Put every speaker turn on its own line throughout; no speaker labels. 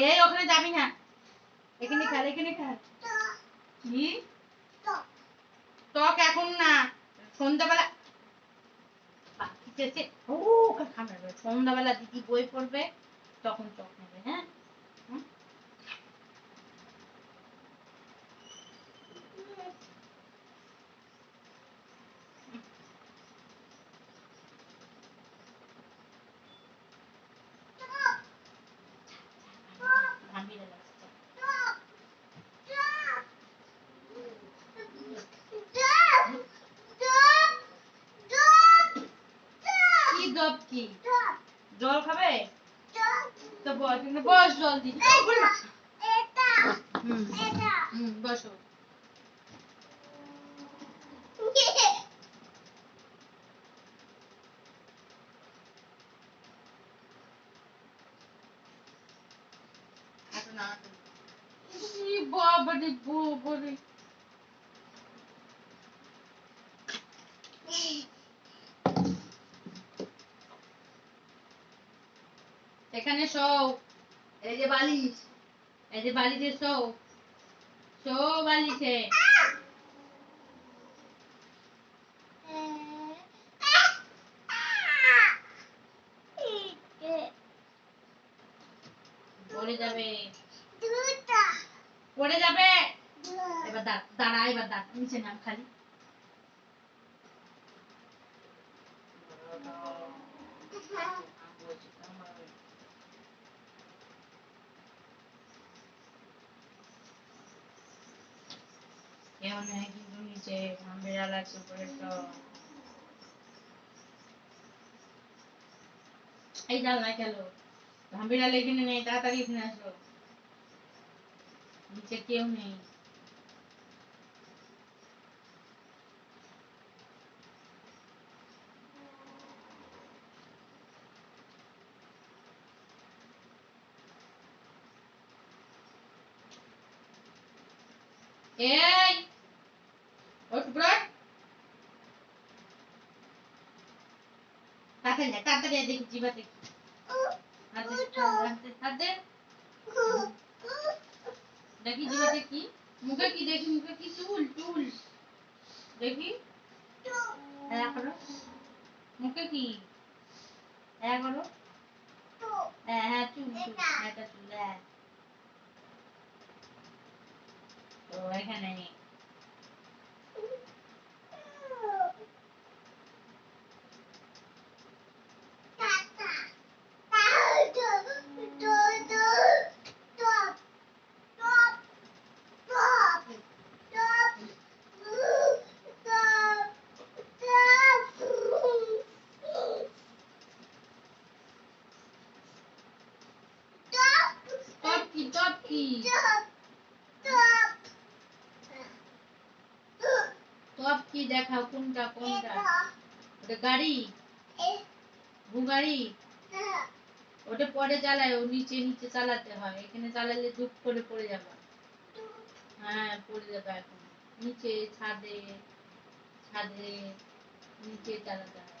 এই, ওখানে যাবি না। এখানে খেল এখানে খেল কি? টক এখন না। সন্ধ্যাবেলা ও খাবে সন্ধ্যাবেলা দিদি বই পড়বে, তখন টক নেবে হ্যাঁ? দব কি? জল খাবে? তো বস বস জল দি। হুম। হুম বসো। হাঁটো না যে বালিশ এই যে বালিশে শো বালিশে পড়ে যাবে। পড়ে যাবে? এবার দাঁড়া এবার দাঁড়া নিচে নাম খালি কেউ নেই কিন্তু নিচে ঘামবেড়া লাগছে উপরে তো এই যাও না গেল ঘামবেড়া এখানে নেই তাড়াতাড়ি এখানে আসো নিচে কেউ নেই এই ওঠ ব্রড তাড়াতাড়ি দেখি জিবা দেখি হাত দে, হাত দে, হাত। দে দেখি জিবা দেখি মুখে কি দেখি মুখে কি? চুল চুল। দেখি। হ্যাঁ করো। মুখে কি? হ্যাঁ করো। হ্যাঁ হ্যাঁ চুল চুল। হ্যাঁ এটা চুল হ্যাঁ। তো এখানে টপ কি? টপ কি? দেখাও কোনটা কোনটা? ওটা গাড়ি? গাড়ি ওটা পরে চালায় ও নিচে নিচে চালাতে হয়। এখানে চালালে দুপ করে পড়ে যাবে। হ্যাঁ পড়ে যাবে এখন। নিচে ছাদে ছাদে, নিচে চালাতে হয়।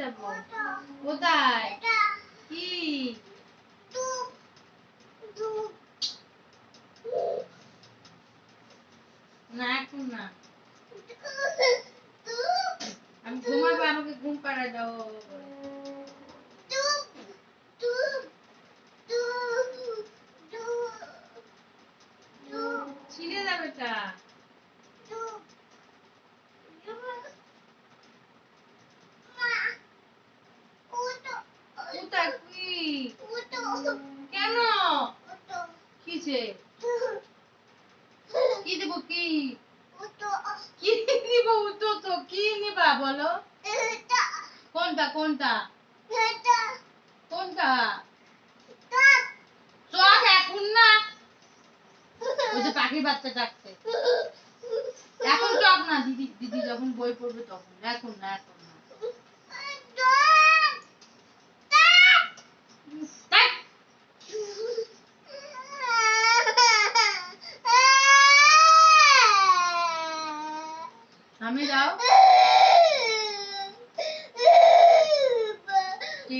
যাব? কোথায়? কি? না,
এখন না। আমি ঘুমাবো, আমাকে ঘুম পাড়া দাও। ছিঁড়ে যাবে তা। কেন? কিছে কি দেবো কি? কি নিব তো কি নিবা বলো? কোনটা কোনটা? কোনটা? চক এখন না। ওই যে পাখির বাচ্চা ডাকছে। এখন চক না, দিদি দিদি যখন বই পড়বে তখন। এখন না, এখন। আমি যাও কি?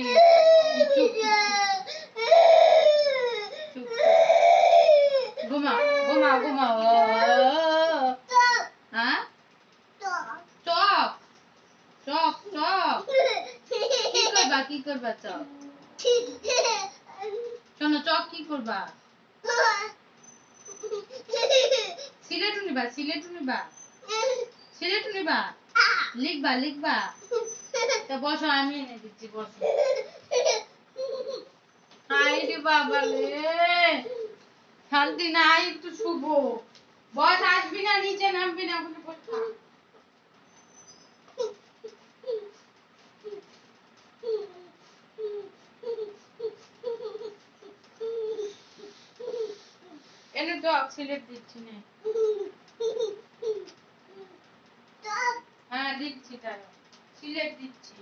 ঘুমা চুপ চুপ ঘুমাও ঘুমাও ঘুমাও ও, হ্যাঁ চক চক চক কি করবা কি করবা চক শোনো চক কি করবা সিলেটু নিবা সিলেটু নিবা সিলেটু নিবা লিখবা লিখবা। তা বসো, আমি এনে দিচ্ছি, বসো। হাই রে বাবা রে। শান্তি নাই, একটু শুভ। বস, আসবি না, নিচে নামবি না ওখানে বস। এনে তো সিলেট দিচ্ছি নে হ্যাঁ দিচ্ছি তাই। সিলেট দিচ্ছি।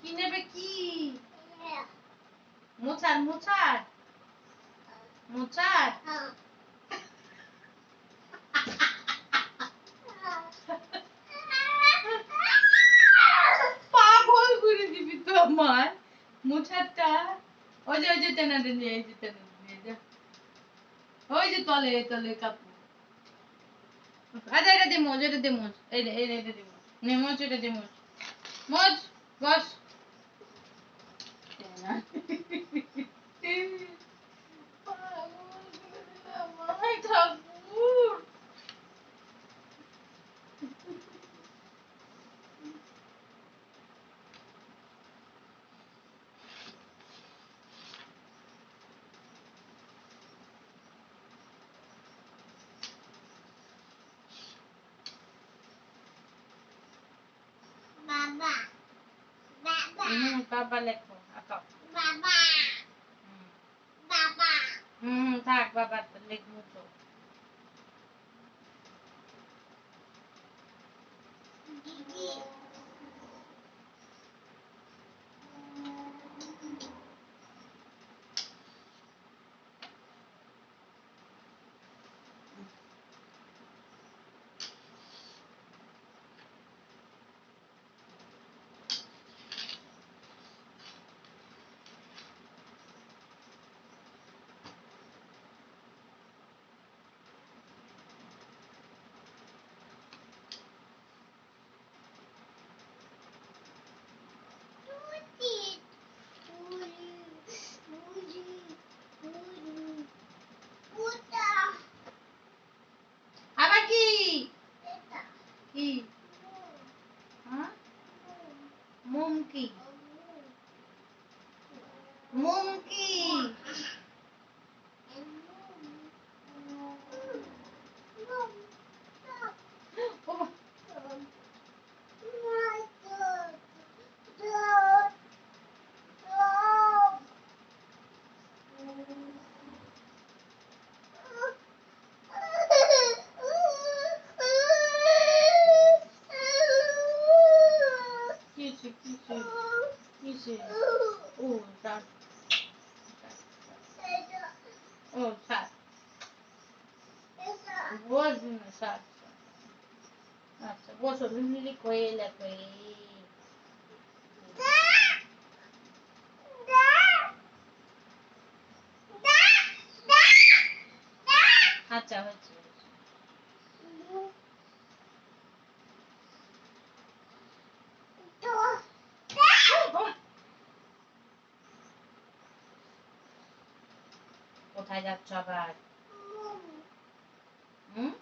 কি নেবে কি? মোচার মোচার। মোচার? পাগল করে মোচারটা। ওই যে, ওই এই ওই যে তলে তলে কাপড় মোজ, এটা দে মোজ। এই রে এই রে, এটা দে মোজ। নে, মোজ, এটা দে মোজ। মোজ হুম বাবা লেখো আঁকাও হুম হুম থাক বাবা লেগ মুছো আবার কি কি হ্যাঁ মোম কি মোম কি ও মা, কি হয়েছে কি হয়েছে কি হয়েছে ও দাঁত ও সাত বস না সাত আচ্ছা বসো লিলি কয়ে এলে আচ্ছা হচ্ছে কোথায় যাচ্ছ আবার হুম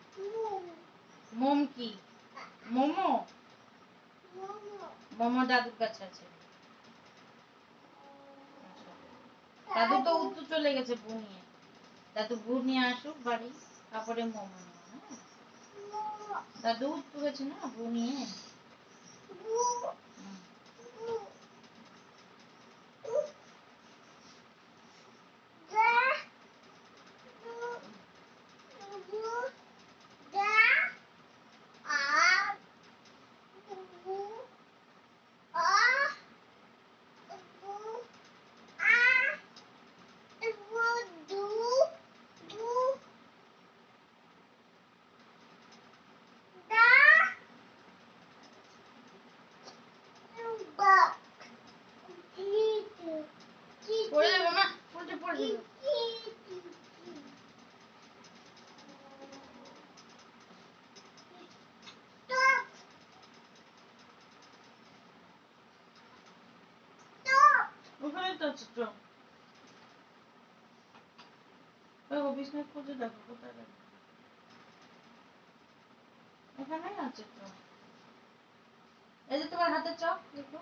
মোম কি মোমো? মোমো। দাদুর কাছে আছে। আচ্ছা। দাদু তো উত্তর চলে গেছে বু নিয়ে দাদু বু নিয়ে আসুক বাড়ি তারপরে মোমো নিয়ে হ্যাঁ? দাদু উত্তর গেছে না বু নিয়ে হুম। পড়ে যাবে মা পড়ে যাবে, পড়ে যাবে ওখানে তো আছে তো দেখো বিছনায় খুঁজে দেখো, কোথায় গেল এখানেই আছে তো এই যে তোমার হাতে চপ, দেখো।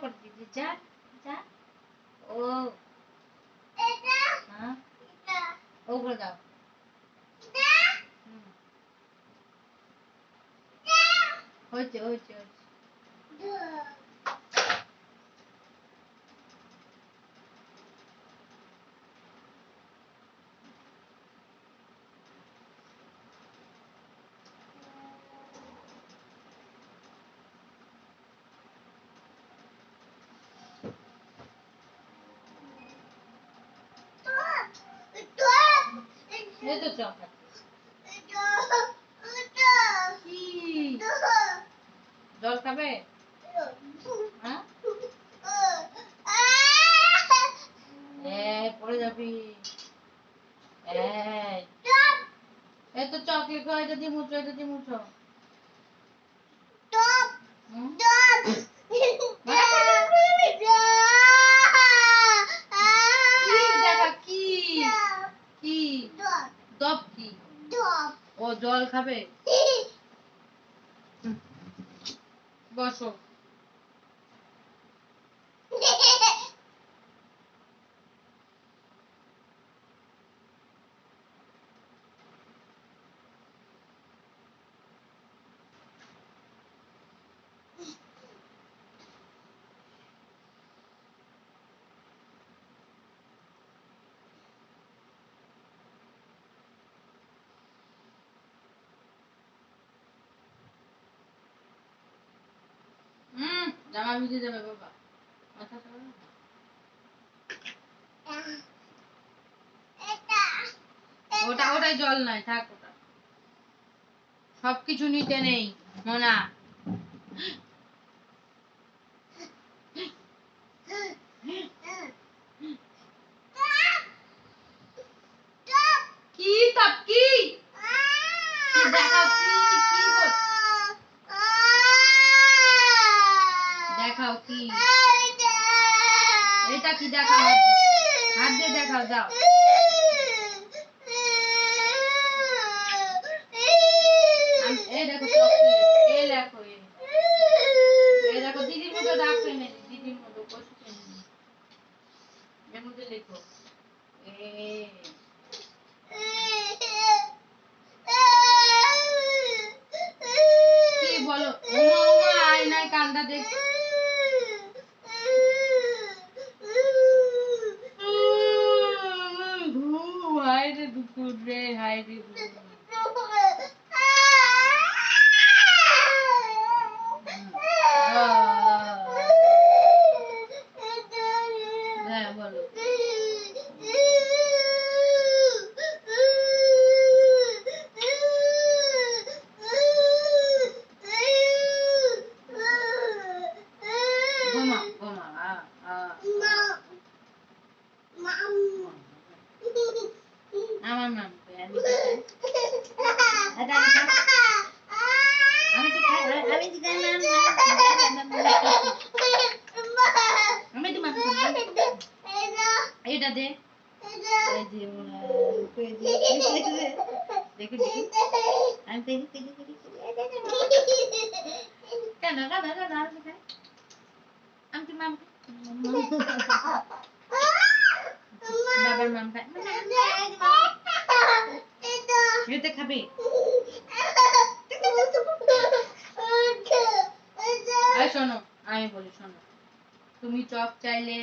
যা করে দিদি যা যা ও হ্যাঁ ও করে দাও হুম। হয়েছে হয়েছে হয়েছে এই তো চক কি জল খাবে হ্যাঁ এই পড়ে যাবি এই এই তো চকলেট খাও এটা দিয়ে মুছো এটা দিয়ে মুছো হুম? কি দেখা কি কি দপ কি ও জল খাবে? বসো হুম জামা ভিজে যাবে বাবা। ওটা, ওটাই জল থাক ওটা। সবকিছু নিতে নেই, মোনা। কি তাপ, কি? কি দেখাও কি কি গো? দেখাও কি? এটা কি দেখাও? হাত দিয়ে। দেখাও যাও আম- এই দেখো চকলেট এই দেখো এই এই দেখো দিদির মতো ডাক এনে দিই, দিদির মতো কষু এনে দিই। এর মধ্যে লেখো এ কি বলো ওমা ওমা আয়নায় কান্দা দেখ ঘুম হায় রে দুপুর রে হায় রে ঘুম। হ্যাঁ বলো ঘুমা ঘুমা আ আ আমার নাম কই, আমি তো খাই। এটা আমি খাই। আমি তো খাই আমি তো খাই নাম আমি তো মাম এটা দে এই যে ওরা, কই যে, দেখো দেখি আমি পেরি পেরি পেরি কেন কেন কেন আমি তো খাই আমি তো মাম বাবার মাম খায় এটা খাবে শোনো আমি বলি শোনো তুমি চক চাইলে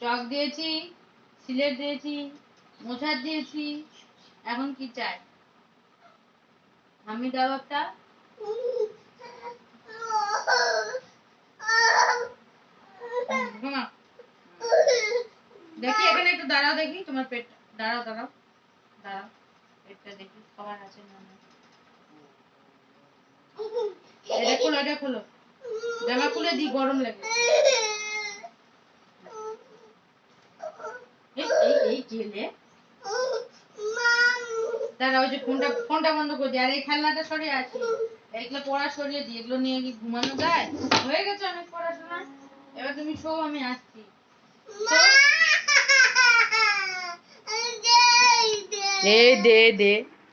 চক দিয়েছি সিলেট দিয়েছি মোছার দিয়েছি এখন কি চাই? আমি একটা। দেখি, এখানে একটু দাঁড়াও দেখি, তোমার পেট। দাঁড়াও দাঁড়াও। দাঁড়াও, পেটটা দেখি খাবার আছে না না। এটা খোলো এটা খোলো। জামা খুলে দি গরম লাগে। এই এই এই জেলে দাঁড়া ওই যে ফোনটা ফোনটা বন্ধ করে দিয়ে আর এই খেলনাটা সরিয়ে আছে এগুলো পড়া সরিয়ে দিয়ে এগুলো নিয়ে কি ঘুমানো যায়? হয়ে গেছে অনেক পড়াশোনা। এবার তুমি শো আমি আসছি।
দে দে দে।